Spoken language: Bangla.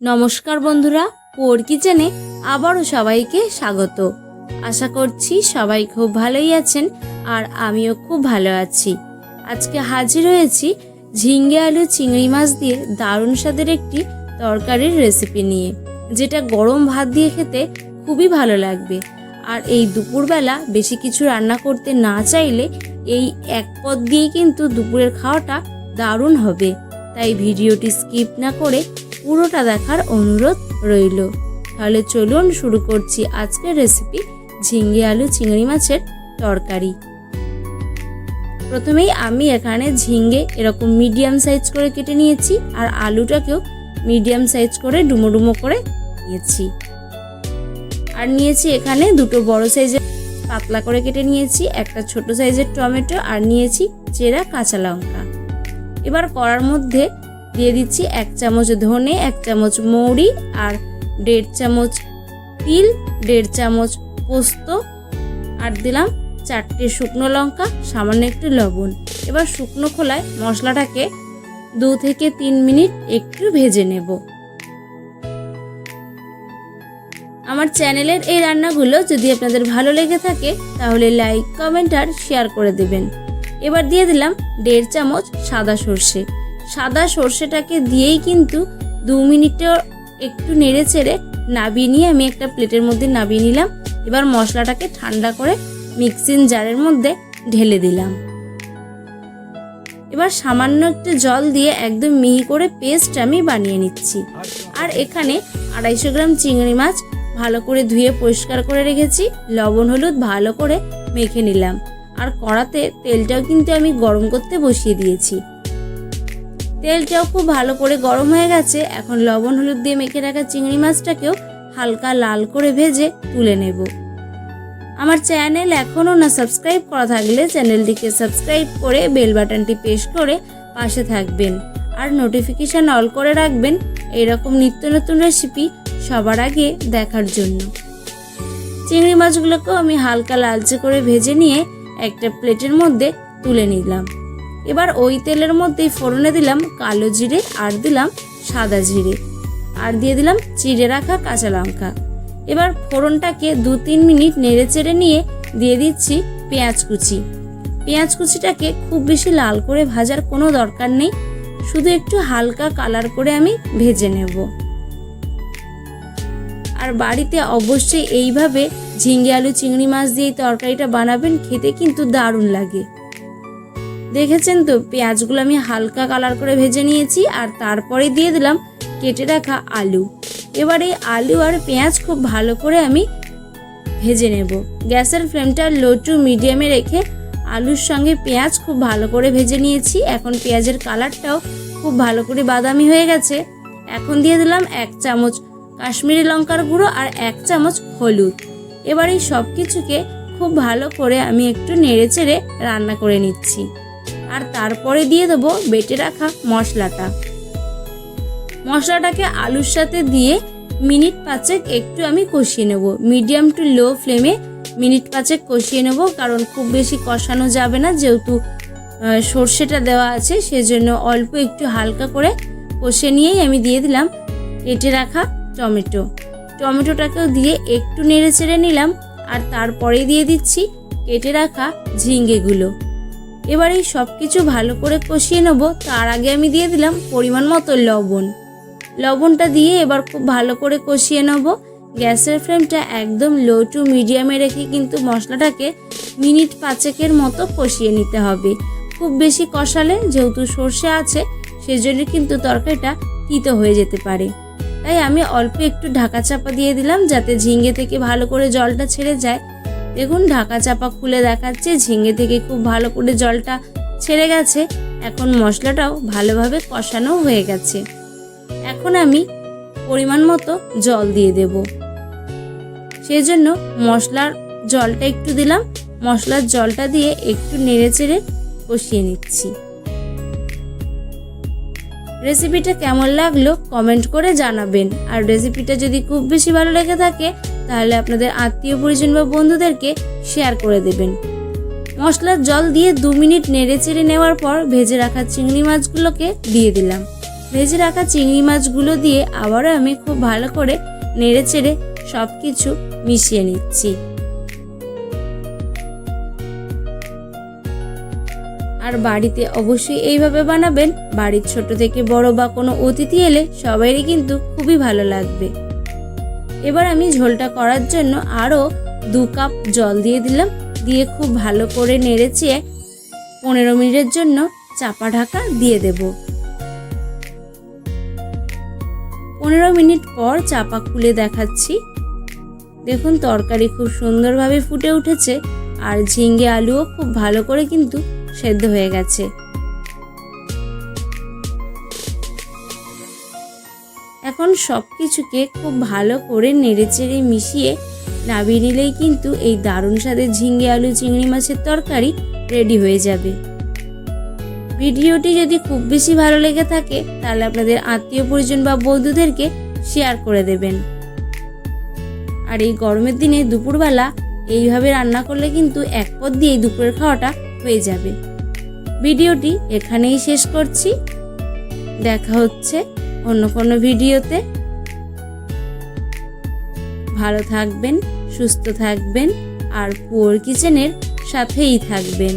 নমস্কার বন্ধুরা, পোর কিচেনে আবারও সবাইকে স্বাগত। আশা করছি সবাই খুব ভালোই আছেন আর আমিও খুব ভালো আছি। আজকে হাজির হয়েছি ঝিঙ্গে আলু চিংড়ি মাছ দিয়ে দারুণ স্বাদের একটি তরকারির রেসিপি নিয়ে, যেটা গরম ভাত দিয়ে খেতে খুবই ভালো লাগবে। আর এই দুপুরবেলা বেশি কিছু রান্না করতে না চাইলে এই এক পদ দিয়েই কিন্তু দুপুরের খাওয়াটা দারুণ হবে। তাই ভিডিওটি স্কিপ না করে পুরোটা দেখার অনুরোধ রইল। তাহলে চলুন শুরু করছি আজকের রেসিপি ঝিঙ্গে আলু চিংড়ি মাছের তরকারি। প্রথমেই আমি এখানে ঝিঙ্গে এরকম মিডিয়াম সাইজ করে কেটে নিয়েছি আর আলুটাকেও মিডিয়াম সাইজ করে ডুমো ডুমো করে নিয়েছি। আর নিয়েছি এখানে দুটো বড় সাইজের পাতলা করে কেটে নিয়েছি, একটা ছোট সাইজের টমেটো আর নিয়েছি চেরা কাঁচা লঙ্কা। এবার কড়ার মধ্যে দিয়ে দিচ্ছি এক চামচ ধনে, এক চামচ মৌরি আর দেড় চামচ তিল, দেড় চামচ পোস্ত আর দিলাম চারটে শুকনো লঙ্কা, সামান্য একটু লবণ। এবার শুকনো খোলায় মশলাটাকে দু থেকে তিন মিনিট একটু ভেজে নেব। আমার চ্যানেলের এই রান্নাগুলো যদি আপনাদের ভালো লেগে থাকে, তাহলে লাইক, কমেন্ট আর শেয়ার করে দেবেন। এবার দিয়ে দিলাম দেড় চামচ সাদা সর্ষে। সাদা সর্ষেটাকে দিয়েই কিন্তু দু মিনিটে একটু নেড়ে চেড়ে নাবিয়ে নিয়ে আমি একটা প্লেটের মধ্যে নাবিয়ে নিলাম। এবার মশলাটাকে ঠান্ডা করে মিক্সিং জারের মধ্যে ঢেলে দিলাম। এবার সামান্য একটু জল দিয়ে একদম মিহি করে পেস্ট আমি বানিয়ে নিচ্ছি। আর এখানে আড়াইশো গ্রাম চিংড়ি মাছ ভালো করে ধুয়ে পরিষ্কার করে রেখেছি। লবণ, হলুদ ভালো করে মেখে নিলাম। আর কড়াতে তেলটাও কিন্তু আমি গরম করতে বসিয়ে দিয়েছি। তেলটাও খুব ভালো করে গরম হয়ে গেছে। এখন লবণ, হলুদ দিয়ে মেখে রাখা চিংড়ি মাছটাকেও হালকা লাল করে ভেজে তুলে নেব। আমার চ্যানেল এখনও না সাবস্ক্রাইব করা থাকলে চ্যানেলটিকে সাবস্ক্রাইব করে বেল বাটনটি প্রেস করে পাশে থাকবেন। আর নোটিফিকেশান অল করে রাখবেন। এরকম নিত্য নতুন রেসিপি সবার আগে দেখার জন্য। চিংড়ি মাছগুলোকেও আমি হালকা লালচে করে ভেজে নিয়ে একটা প্লেটের মধ্যে তুলে নিলাম। এবার ওই তেলের মধ্যেই ফোড়নে দিলাম কালো জিরে আর দিলাম সাদা জিরে। আর দিয়ে দিলাম চিড়ে রাখা কাঁচা লঙ্কা। এবার ফোড়নটাকে দু তিন মিনিট নেড়ে চেড়ে নিয়ে দিয়ে দিচ্ছি পেঁয়াজ কুচি। পেঁয়াজ কুচিটাকে খুব বেশি লাল করে ভাজার কোনো দরকার নেই। শুধু একটু হালকা কালার করে আমি ভেজে নেব। আর বাড়িতে অবশ্যই এইভাবে ঝিঙ্গে আলু, চিংড়ি মাছ দিয়ে তরকারিটা বানাবেন, খেতে কিন্তু দারুণ লাগে। দেখেছেন তো? পেঁয়াজগুলো আমি হালকা কালার করে ভেজে নিয়েছি আর তারপরে দিয়ে দিলাম কেটে রাখা আলু। এবার এই আলু আর পেঁয়াজ খুব ভালো করে আমি ভেজে নেব। গ্যাসের ফ্লেমটা লো টু মিডিয়ামে রেখে আলুর সঙ্গে পেঁয়াজ খুব ভালো করে ভেজে নিয়েছি। এখন পেঁয়াজের কালারটাও খুব ভালো করে বাদামি হয়ে গেছে। এখন দিয়ে দিলাম এক চামচ কাশ্মীরি লঙ্কার গুঁড়ো আর এক চামচ হলুদ। এবার এই সব কিছুকে খুব ভালো করে আমি একটু নেড়ে চেড়ে রান্না করে নিচ্ছি। আর তারপরে দিয়ে দেবো বেটে রাখা মশলাটা। মশলাটাকে আলুর সাথে দিয়ে মিনিট পাঁচেক একটু আমি কষিয়ে নেব। মিডিয়াম টু লো ফ্লেমে মিনিট পাঁচেক কষিয়ে নেব, কারণ খুব বেশি কষানো যাবে না, যেহেতু সর্ষেটা দেওয়া আছে, সেজন্য অল্প একটু হালকা করে কষে নিয়েই আমি দিয়ে দিলাম কেটে রাখা টমেটো। টমেটোটাকেও দিয়ে একটু নেড়ে চেড়ে নিলাম, আর তারপরে দিয়ে দিচ্ছি কেটে রাখা ঝিঙ্গেগুলো। এবার এই সব কিছু ভালো করে কষিয়ে নেব। তার আগে আমি দিয়ে দিলাম পরিমাণ মতো লবণ। লবণটা দিয়ে এবার খুব ভালো করে কষিয়ে নেব। গ্যাসের ফ্লেমটা একদম লো টু মিডিয়ামে রেখে কিন্তু মশলাটাকে মিনিট পাঁচেকের মতো কষিয়ে নিতে হবে। খুব বেশি কষালে যেহেতু সর্ষে আছে, সেজন্য কিন্তু তরকারিটা তিতো হয়ে যেতে পারে। তাই আমি অল্প একটু ঢাকা চাপা দিয়ে দিলাম যাতে ঝিঙ্গে থেকে ভালো করে জলটা ছেড়ে যায়। দেখুন, ঢাকা চাপা খুলে দেখাচ্ছে ঝিঙ্গে থেকে খুব ভালো করে জলটা ছেড়ে গেছে। এখন মশলাটাও ভালোভাবে কষানো হয়ে গেছে। এখন আমি পরিমাণ মতো জল দিয়ে দেব। সেই জন্য মশলার জলটা একটু দিলাম। মশলার জলটা দিয়ে একটু নেড়ে চেড়ে কষিয়ে নিচ্ছি। রেসিপিটা কেমন লাগল কমেন্ট করে জানাবেন। আর রেসিপিটা যদি খুব বেশি ভালো লেগে থাকে তাহলে আপনাদের আত্মীয় পরিজন বা বন্ধুদেরকে শেয়ার করে দেবেন। মশলার জল দিয়ে দু মিনিট নেড়ে চেড়ে নেওয়ার পর ভেজে রাখা চিংড়ি মাছগুলোকে দিয়ে দিলাম। ভেজে রাখা চিংড়ি মাছগুলো দিয়ে আবারও আমি খুব ভালো করে নেড়ে চেড়ে সব কিছু মিশিয়ে নিচ্ছি। আর বাড়িতে অবশ্যই এইভাবে বানাবেন। বাড়ির ছোট থেকে বড় বা কোনো অতিথি এলে সবাইরই কিন্তু খুবই ভালো লাগবে। এবার আমি ঝোলটা করার জন্য আরও দু কাপ জল দিয়ে দিলাম। দিয়ে খুব ভালো করে নেড়ে চেয়ে পনেরো মিনিটের জন্য চাপা ঢাকা দিয়ে দেব। পনেরো মিনিট পর চাপা খুলে দেখাচ্ছি। দেখুন তরকারি খুব সুন্দরভাবে ফুটে উঠেছে আর ঝিঙ্গে আলুও খুব ভালো করে কিন্তু সেদ্ধ হয়ে গেছে। এখন সব কিছুকে খুব ভালো করে নেড়েচেড়ে মিশিয়ে নামিয়ে নিলেই কিন্তু এই দারুণ স্বাদের ঝিঙ্গে আলু, চিংড়ি মাছের তরকারি রেডি হয়ে যাবে। ভিডিওটি যদি খুব বেশি ভালো লেগে থাকে, তাহলে আপনাদের আত্মীয় পরিজন বা বন্ধুদেরকে শেয়ার করে দেবেন। আর এই গরমের দিনে দুপুরবেলা এইভাবে রান্না করলে কিন্তু এক পদ দিয়েই দুপুরের খাওয়াটা হয়ে যাবে। ভিডিওটি এখানেই শেষ করছি। দেখা হচ্ছে অন্য কোনো ভিডিওতে। ভালো থাকবেন সুস্থ থাকবেন আর পুয়ার কিচেনের সাথেই থাকবেন।